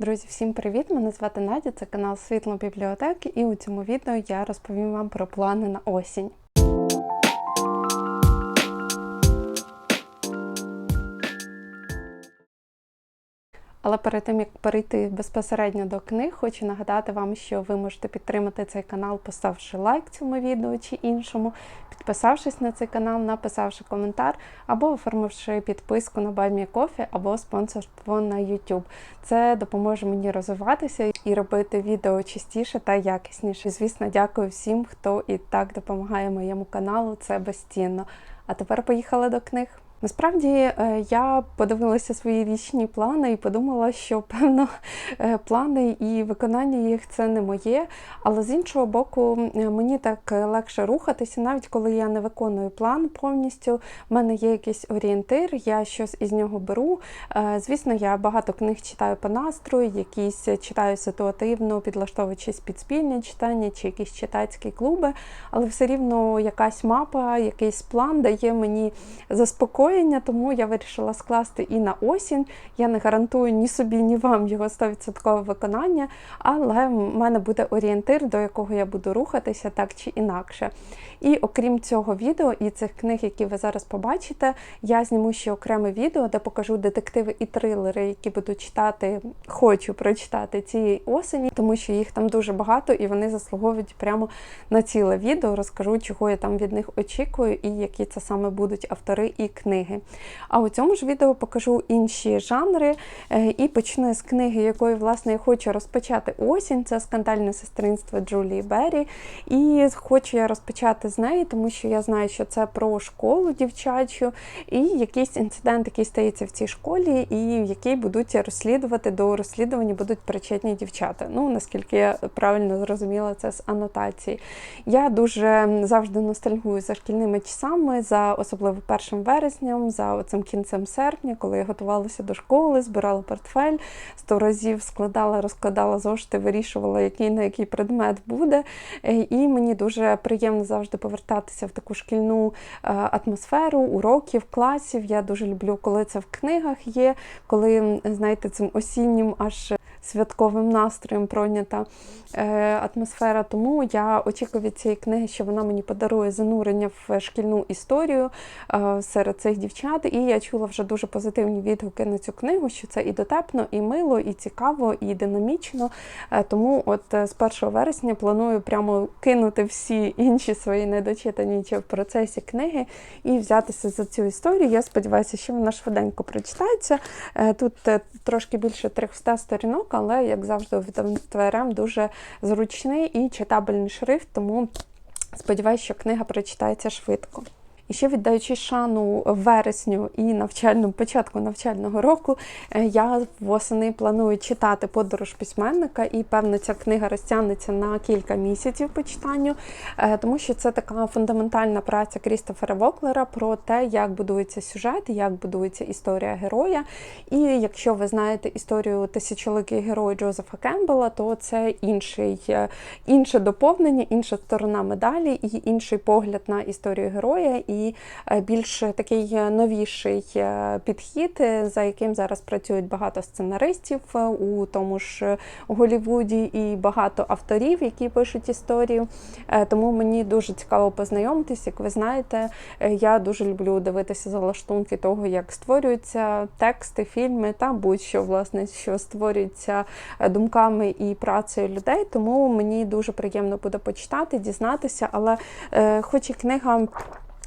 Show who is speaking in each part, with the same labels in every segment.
Speaker 1: Друзі, всім привіт! Мене звати Надя, це канал Світло бібліотеки, і у цьому відео я розповім вам про плани на осінь. Але перед тим як перейти безпосередньо до книг, хочу нагадати вам, що ви можете підтримати цей канал, поставивши лайк цьому відео чи іншому, підписавшись на цей канал, написавши коментар, або оформивши підписку на Баймі Кофі або спонсорство на YouTube. Це допоможе мені розвиватися і робити відео частіше та якісніше. Звісно, дякую всім, хто і так допомагає моєму каналу. Це безцінно. А тепер поїхали до книг. Насправді е, я подивилася свої річні плани і подумала, що певно е, плани і виконання їх це не моє. Але з іншого боку, е, мені так легше рухатися, навіть коли я не виконую план повністю. в мене є якийсь орієнтир, я щось із нього беру. Звісно, я багато книг читаю по настрою, якісь читаю ситуативно, підлаштовуючись під спільне читання чи якісь читацькі клуби, але все рівно якась мапа, якийсь план дає мені заспокоєння заспокоєння, тому я вирішила скласти і на осінь. Я не гарантую ні собі, ні вам його 100% виконання, але в мене буде орієнтир, до якого я буду рухатися так чи інакше. І окрім цього відео і цих книг, які ви зараз побачите, я зніму ще окреме відео, де покажу детективи і трилери, які буду читати, хочу прочитати цієї осені, тому що їх там дуже багато і вони заслуговують прямо на ціле відео. Розкажу, чого я там від них очікую, і які це саме будуть автори і книги. А у цьому ж відео покажу інші жанри е, і почну з книги, якої, власне, я хочу розпочати осінь. Це скандальне сестринство Джулії Беррі. І хочу я розпочати з неї, тому що я знаю, що це про школу дівчачу, і якийсь інцидент, який стається в цій школі, і який будуть розслідувати до розслідування будуть причетні дівчата. Ну, наскільки я правильно зрозуміла це з анотації. Я дуже завжди ностальгую за шкільними часами, за особливо першим вересням, за цим кінцем серпня, коли я готувалася до школи, збирала портфель, сто разів складала, розкладала зошити, вирішувала, який на який предмет буде. Е, і мені дуже приємно завжди повертатися в таку шкільну е, атмосферу, уроків, класів. Я дуже люблю, коли це в книгах є, коли, знаєте, цим осіннім аж святковим настроєм пройнята е, атмосфера. Тому я очікую від цієї книги, що вона мені подарує занурення в шкільну історію е, серед цих дівчат. І я чула вже дуже позитивні відгуки на цю книгу, що це і дотепно, і мило, і цікаво, і динамічно. Е, тому от з 1 вересня планую прямо кинути всі інші свої недочитані чи в процесі книги і взятися за цю історію. Я сподіваюся, що вона швиденько прочитається. Тут трошки більше 300 сторінок але, як завжди, у видавництва РМ дуже зручний і читабельний шрифт, тому сподіваюся, що книга прочитається швидко. І ще віддаючи шану вересню і навчальному початку навчального року, е, я восени планую читати подорож письменника, і певно, ця книга розтягнеться на кілька місяців по читанню, е, тому що це така фундаментальна праця Крістофера Воклера про те, як будується сюжет, як будується історія героя. І якщо ви знаєте історію тисячоликий герой Джозефа Кембела, то це інший, е, інше доповнення, інша сторона медалі і інший погляд на історію героя. І і е, більш такий новіший е, підхід, е, за яким зараз працюють багато сценаристів у тому ж Голівуді і багато авторів, які пишуть історію. Тому мені дуже цікаво познайомитись. Як ви знаєте, я дуже люблю дивитися за лаштунки того, як створюються тексти, фільми та будь-що власне, що створюється думками і працею людей. Тому мені дуже приємно буде почитати, дізнатися, але хоч і книга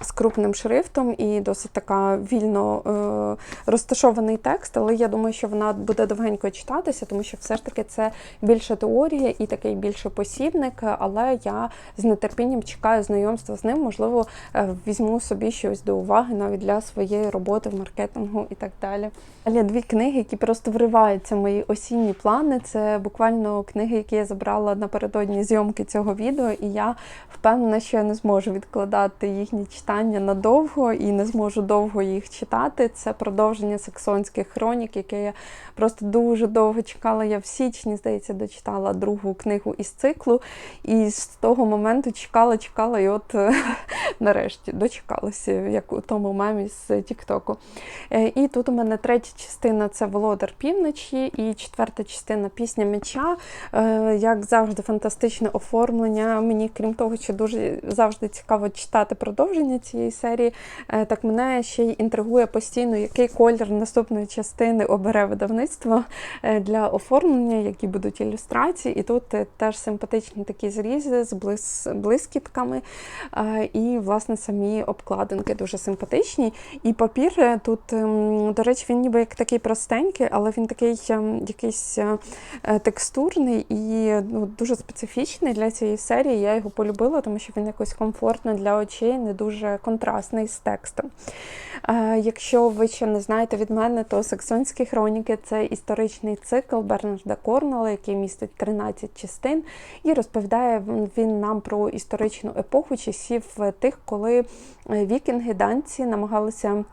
Speaker 1: з крупним шрифтом і досить така вільно е, розташований текст, але я думаю, що вона буде довгенько читатися, тому що все ж таки це більше теорія і такий більше посібник. Але я з нетерпінням чекаю знайомства з ним. Можливо, е, візьму собі щось до уваги навіть для своєї роботи в маркетингу і так далі. Але дві книги, які просто вриваються в мої осінні плани. Це буквально книги, які я забрала напередодні зйомки цього відео, і я впевнена, що я не зможу відкладати їхні читання читання надовго і не зможу довго їх читати. Це продовження саксонських хронік, яке я просто дуже довго чекала. Я в січні, здається, дочитала другу книгу із циклу. І з того моменту чекала, чекала, і от Нарешті дочекалася, як у тому мемі з Тіктоку. Е, І тут у мене третя частина це Володар півночі, і четверта частина пісня меча. Е, Як завжди, фантастичне оформлення. Мені, крім того, що дуже завжди цікаво читати продовження цієї серії, е, так мене ще й інтригує постійно, який колір наступної частини обере видавництво для оформлення, які будуть ілюстрації. І тут теж симпатичні такі зрізи з блискітками. Е, Власне, самі обкладинки дуже симпатичні. І папір е, тут, ем, до речі, він ніби як такий простенький, але він такий ем, якийсь е, е, текстурний і ну, дуже специфічний для цієї серії. Я його полюбила, тому що він якось комфортно для очей, не дуже контрастний з текстом. Якщо ви ще не знаєте від мене, то Саксонські хроніки це історичний цикл Бернарда Корнела, який містить 13 частин, і розповідає він нам про історичну епоху часів е, тих, коли е, вікінги данці намагалися.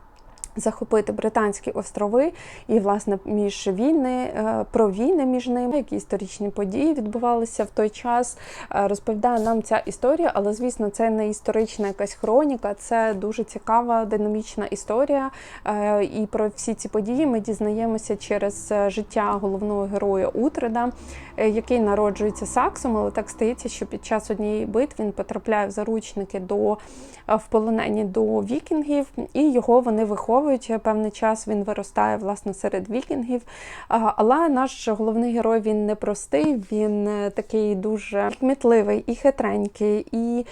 Speaker 1: Захопити британські острови і, власне, між війни е, про війни між ними, які історичні події відбувалися в той час. Е, Розповідає нам ця історія, але звісно, це не історична якась хроніка, це дуже цікава, динамічна історія. Е, І про всі ці події ми дізнаємося через життя головного героя Утреда, який народжується саксом, але так стається, що під час однієї битв він потрапляє в заручники до в полонені до вікінгів, і його вони виховують. Певний час він виростає власне серед вікінгів. Але наш головний герой він не простий, він е, такий дуже кмітливий і хитренький, і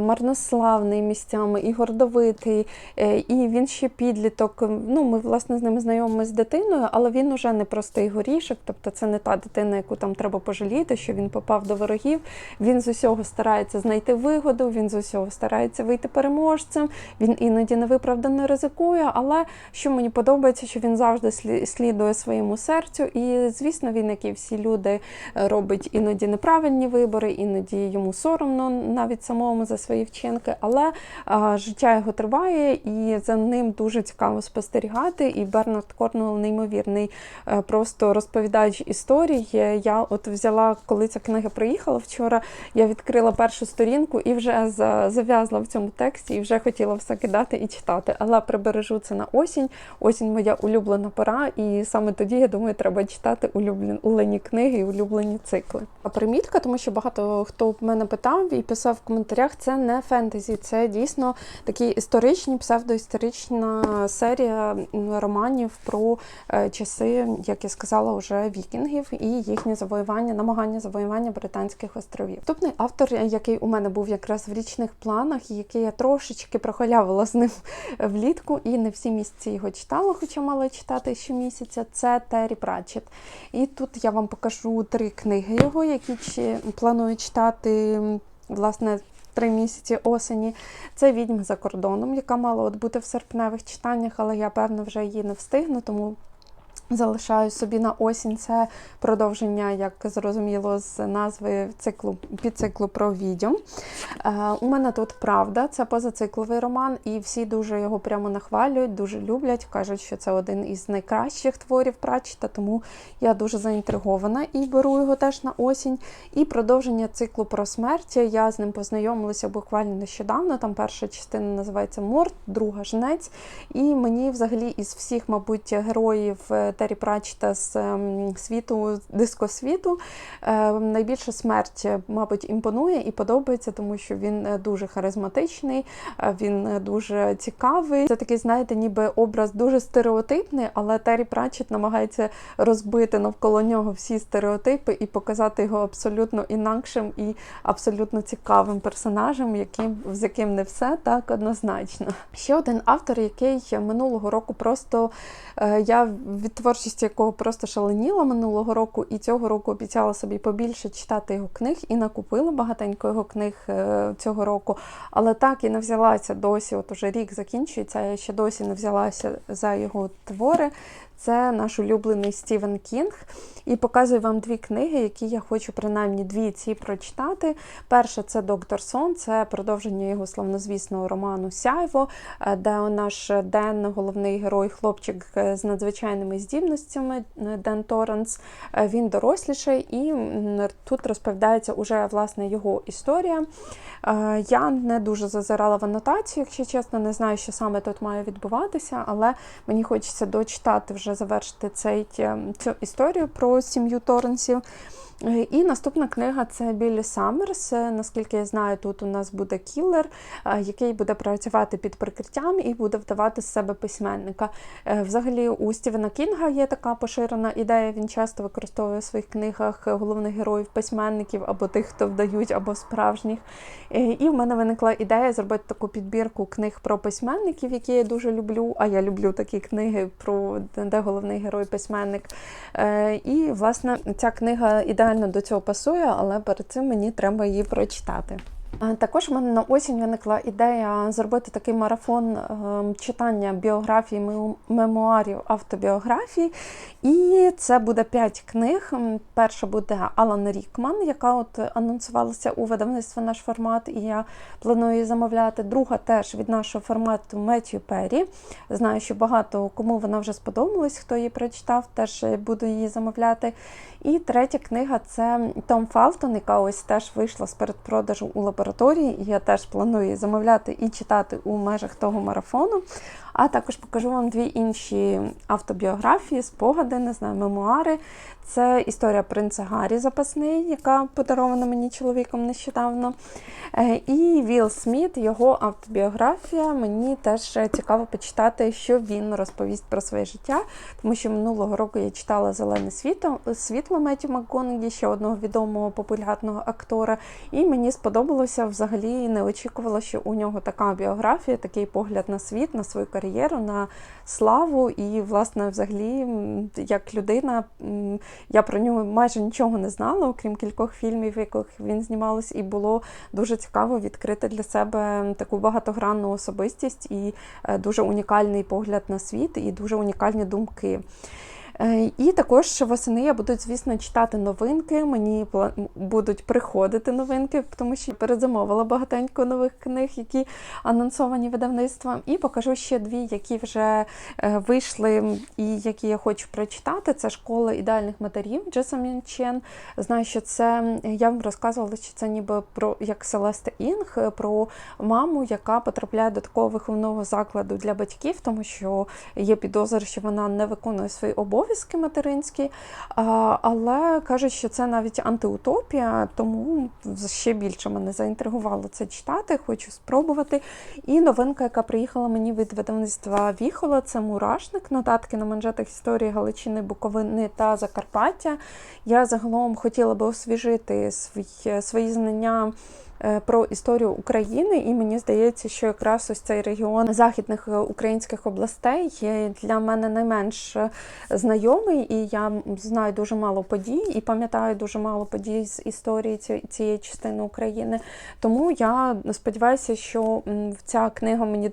Speaker 1: марнославний місцями, і гордовитий. Е, І він ще підліток. Ну, ми власне з ними знайомі з дитиною, але він уже не простий горішок, тобто це не та дитина, яку там треба пожаліти, що він попав до ворогів. Він з усього старається знайти вигоду, він з усього старається вийти переможцем. Він іноді невиправдано ризикує, але що мені подобається, що він завжди слідує своєму серцю. І, звісно, він, як і всі люди, е, робить іноді неправильні вибори, іноді йому соромно навіть самому за свої вчинки. Але а, життя його триває, і за ним дуже цікаво спостерігати. І Бернард Корнуелл неймовірний, е, просто розповідач історій. Е, Я от взяла, коли ця книга приїхала вчора, я відкрила першу сторінку і вже зав'язла в цьому тексті, і вже хотіла все кидати і читати. Але прибережу це на осінь. Осінь моя улюблена пора, і саме тоді, я думаю, треба читати улюблені книги і улюблені цикли. А примітка, тому що багато хто в мене питав і писав в коментарях, це не фентезі, це дійсно такі історичні, псевдоісторична серія романів про е, часи, як я сказала, вже вікінгів і їхнє завоювання, намагання завоювання британських островів. Наступний автор, який у мене був якраз в річних планах, який я трошечки прохалявила з ним влітку, і не всі місяці його читала, хоча мала читати щомісяця, це Террі Пратчет. І тут я вам покажу три книги його, які планую читати власне. Три місяці осені. Це відьма за кордоном, яка мала от бути в серпневих читаннях, але я певно вже її не встигну, тому залишаю собі на осінь. Це продовження, як зрозуміло, з назви циклу підциклу про відьом. Е, у мене тут правда, це позацикловий роман, і всі дуже його прямо нахвалюють, дуже люблять. кажуть, що це один із найкращих творів Пратчета, тому я дуже заінтригована і беру його теж на осінь. І продовження циклу про смерть. Я з ним познайомилася буквально нещодавно. Там перша частина називається Морт, друга жнець. І мені взагалі із всіх, мабуть, героїв е, Террі Пратчета з ем, світу, дискосвіту, е, найбільше смерть, мабуть, імпонує і подобається, тому що він е, дуже харизматичний, е, він е, дуже цікавий. Це такий, знаєте, ніби образ дуже стереотипний, але Террі Пратчет намагається розбити навколо нього всі стереотипи і показати його абсолютно інакшим і абсолютно цікавим персонажем, яким, з яким не все так однозначно. Ще один автор, який минулого року просто я від творчості якого просто шаленіла минулого року, і цього року обіцяла собі побільше читати його книг і накупила багатенько його книг е, цього року. Але так і не взялася досі. От уже рік закінчується, я ще досі не взялася за його твори. Це наш улюблений Стівен Кінг. І показую вам дві книги, які я хочу принаймні дві ці прочитати. Перша це Доктор Сон, це продовження його славнозвісного роману Сяйво, е, де наш Ден, головний герой, хлопчик е, з надзвичайними здібностями, е, Ден Торренс, він доросліший, і тут розповідається уже власне його історія. Я не дуже зазирала в анотацію, якщо чесно, не знаю, що саме тут має відбуватися, але мені хочеться дочитати, вже завершити цей, цю історію про сім'ю Торренсів. І наступна книга це Біллі Саммерс. Наскільки я знаю, тут у нас буде кілер, е, який буде працювати під прикриттям і буде вдавати з себе письменника. Е, Взагалі, у Стівена Кінга є така поширена ідея. Він часто використовує в своїх книгах головних героїв письменників або тих, хто вдають, або справжніх. Е, І в мене виникла ідея зробити таку підбірку книг про письменників, які я дуже люблю. А я люблю такі книги, про де головний герой письменник. І, власне, ця книга ідеально до цього пасує, але перед цим мені треба її прочитати. Також в мене на осінь виникла ідея зробити такий марафон е, читання біографій, мемуарів, автобіографій. І це буде п'ять книг. Перша буде Алан Рікман, яка от анонсувалася у видавництво наш формат, і я планую її замовляти. Друга теж від нашого формату Меттью Перрі. Знаю, що багато кому вона вже сподобалась, хто її прочитав, теж буду її замовляти. І третя книга це Том Фалтон, яка ось теж вийшла з передпродажу у лабораторії. І я теж планую замовляти і читати у межах того марафону. А також покажу вам дві інші автобіографії, спогади, не знаю, мемуари. Це історія принца Гаррі запасний, яка подарована мені чоловіком нещодавно. Е, І Вілл Сміт, його автобіографія. Мені теж цікаво почитати, що він розповість про своє життя, тому що минулого року я читала Зелене світло, світло Меттю МакГонегі, ще одного відомого популярного актора. І мені сподобалося взагалі не очікувала, що у нього така біографія, такий погляд на світ, на свою кар'єру, на славу. І, власне, взагалі, як людина, я про нього майже нічого не знала, окрім кількох фільмів, в яких він знімався, і було дуже цікаво відкрити для себе таку багатогранну особистість і е, дуже унікальний погляд на світ, і дуже унікальні думки. Е, І також восени я буду, звісно, читати новинки. Мені будуть приходити новинки, тому що передзамовила багатенько нових книг, які анонсовані видавництвом. І покажу ще дві, які вже е, вийшли і які я хочу прочитати. Це школа ідеальних матерів Джесамін Чен. Знаю, що це я вам розказувала, що це ніби про як Селеста Інг, е, про маму, яка потрапляє до такого виховного закладу для батьків, тому що є підозра, що вона не виконує свої обов'язки материнські. Але кажуть, що це навіть антиутопія, тому ще більше мене заінтригувало це читати, хочу спробувати. І новинка, яка приїхала мені від видавництва Віхола, це мурашник, нотатки на манжетах історії Галичини, Буковини та Закарпаття. Я загалом хотіла би освіжити свої знання. Е, Про історію України, і мені здається, що якраз ось цей регіон західних е, українських областей є для мене найменш е, знайомий, і я знаю дуже мало подій і пам'ятаю дуже мало подій з історії цієї частини України. Тому я сподіваюся, що ця книга мені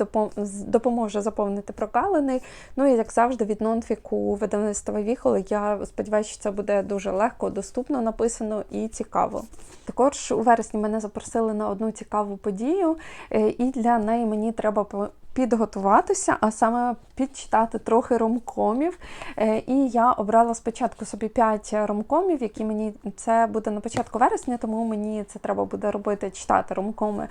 Speaker 1: допоможе заповнити прогалини. Ну і як завжди, від нонфіку видавництва Віхоли, я сподіваюся, що це буде дуже легко, доступно написано і цікаво. Також у вересні мене запросили на одну цікаву подію, е, і для неї мені треба підготуватися, а саме підчитати трохи ромкомів. Е, І я обрала спочатку собі 5 ромкомів, які мені це буде на початку вересня, тому мені це треба буде робити, читати ромкоми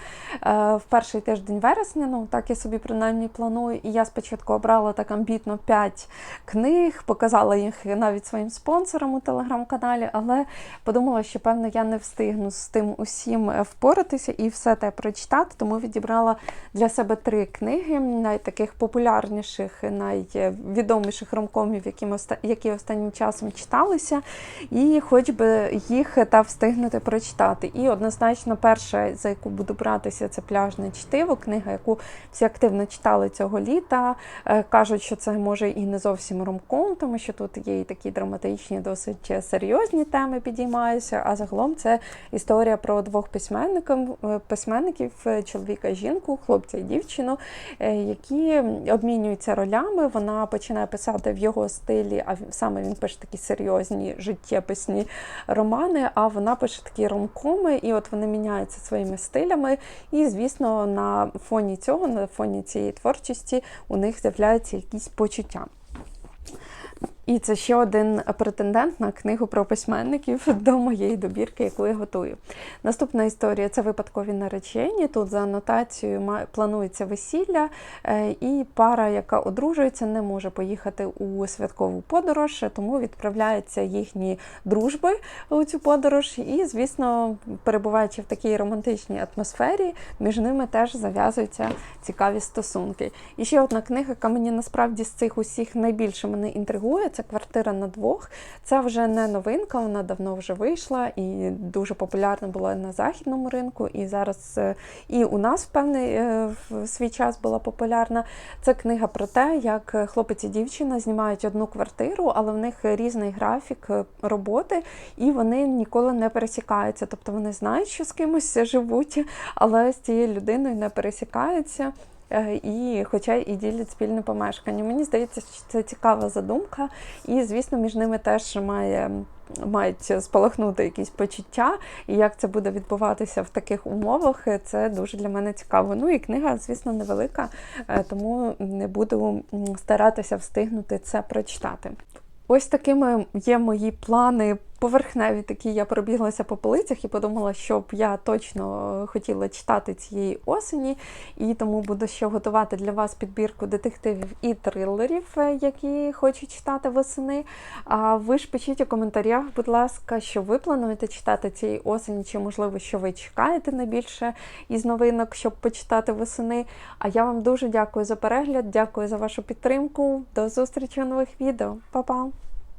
Speaker 1: е, в перший тиждень вересня. Ну так я собі принаймні планую. І я спочатку обрала так амбітно 5 книг, показала їх навіть своїм спонсорам у телеграм-каналі, але подумала, що певно я не встигну з тим усім впоратися і все те прочитати, тому відібрала для себе три книги, найтаких популярніших, найвідоміших ромкомів, які, які останнім часом читалися, і хоч би їх та встигнути прочитати. І однозначно, перша, за яку буду братися, це пляжне чтиво, книга, яку всі активно читали цього літа. Е, Кажуть, що це може і не зовсім ромком, тому що тут є і такі драматичні, досить серйозні теми підіймаються. А загалом це історія про двох письменників, е, письменників, е, чоловіка і жінку, хлопця і дівчину. Е, які обмінюються ролями. Вона починає писати в його стилі, а саме він пише такі серйозні життєписні романи. А вона пише такі ромкоми, і от вони міняються своїми стилями. І, звісно, на фоні цього, на фоні цієї творчості, у них з'являються якісь почуття. І це ще один претендент на книгу про письменників до моєї добірки, яку я готую. Наступна історія це випадкові наречені. Тут за анотацією планується весілля, е, і пара, яка одружується, не може поїхати у святкову подорож, тому відправляються їхні дружби у цю подорож. І, звісно, перебуваючи в такій романтичній атмосфері, між ними теж зав'язуються цікаві стосунки. І ще одна книга, яка мені насправді з цих усіх найбільше мене інтригує. Це квартира на двох. Це вже не новинка, вона давно вже вийшла і дуже популярна була на західному ринку. І зараз е, і у нас в певний е, в свій час була популярна. Це книга про те, як хлопець і дівчина знімають одну квартиру, але в них різний графік е, роботи, і вони ніколи не пересікаються. Тобто вони знають, що з кимось живуть, але з цією людиною не пересікаються. Е, і хоча і ділять спільне помешкання. Мені здається, що це цікава задумка, і, звісно, між ними теж має. Мають спалахнути якісь почуття, і як це буде відбуватися в таких умовах, це дуже для мене цікаво. Ну і книга, звісно, невелика, е, тому не буду старатися встигнути це прочитати. Ось такими є мої плани поверхневі такі я пробіглася по полицях і подумала, що б я точно хотіла читати цієї осені, і тому буду ще готувати для вас підбірку детективів і трилерів, е, які хочу читати восени. А ви ж пишіть у коментарях, будь ласка, що ви плануєте читати цієї осені, чи, можливо, що ви чекаєте найбільше із новинок, щоб почитати восени. А я вам дуже дякую за перегляд, дякую за вашу підтримку. До зустрічі у нових відео. Па-па!